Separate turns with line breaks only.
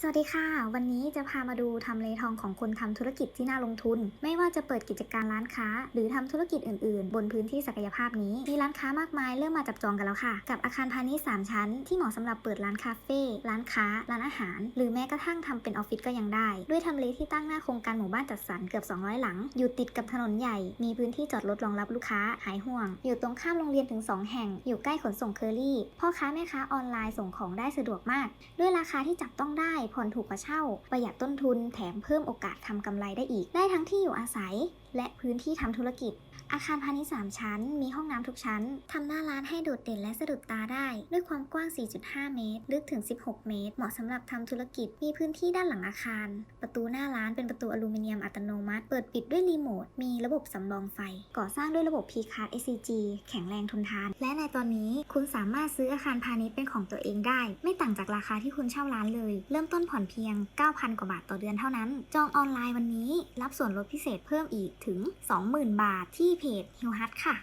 สวัสดีค่ะ วันนี้จะพามาดูทำเลทองของคนทำธุรกิจที่น่าลงทุน ไม่ว่าจะเปิดกิจการร้านค้า หรือทำธุรกิจอื่นๆ บนพื้นที่ศักยภาพนี้ มีร้านค้ามากมายเริ่มมาจับจองกันแล้วค่ะ กับอาคารพาณิชย์3ชั้น ที่เหมาะสำหรับเปิดร้านคาเฟ่ร้านค้า ร้านอาหาร หรือแม้กระทั่งทำเป็นออฟฟิศก็ยังได้ ด้วยทำเลที่ตั้งหน้าโครงการหมู่บ้านจัดสรรเกือบ 200 หลัง อยู่ติดกับถนนใหญ่ มีพื้นที่จอดรถรองรับลูกค้าหายห่วง อยู่ตรงข้ามโรงเรียนถึง 2 แห่ง อยู่ใกล้ขนส่งเคอรี่พ่อค้าแม่ค้าออนไลน์ส่งของได้สะดวกมาก ด้วยราคาที่จับต้องได้ผ่อนถูกกว่าเช่า ประหยัดต้นทุนแถมเพิ่มโอกาสทำกำไรได้อีก ได้ทั้งที่อยู่อาศัยและพื้นที่ทำธุรกิจ อาคารพาณิชย์ 3 ชั้น มีห้องน้ำทุกชั้น ทำหน้าร้านให้โดดเด่นและสะดุดตาได้ ด้วยความกว้าง 4.5 เมตร ลึกถึง 16 เมตร เหมาะสำหรับทำธุรกิจ มีพื้นที่ด้านหลังอาคาร ประตูหน้าร้านเป็นประตูอลูมิเนียมอัตโนมัติ เปิดปิดด้วยรีโมท มีระบบสำรองไฟ ก่อสร้างด้วยระบบ P-Card SCG แข็งแรงทนทาน และในตอนนี้คุณสามารถซื้ออาคารพาณิชย์เป็นของตัวเองได้ ไม่ต่างจากราคาที่คุณเช่าร้านเลย เริ่มต้นผ่อนเพียง 9,000 กว่าบาทต่อเดือนเท่านั้น จองออนไลน์วันนี้ รับส่วนลดพิเศษเพิ่มอีกถึง 20,000 บาทที่เพจฮิวฮัทค่ะ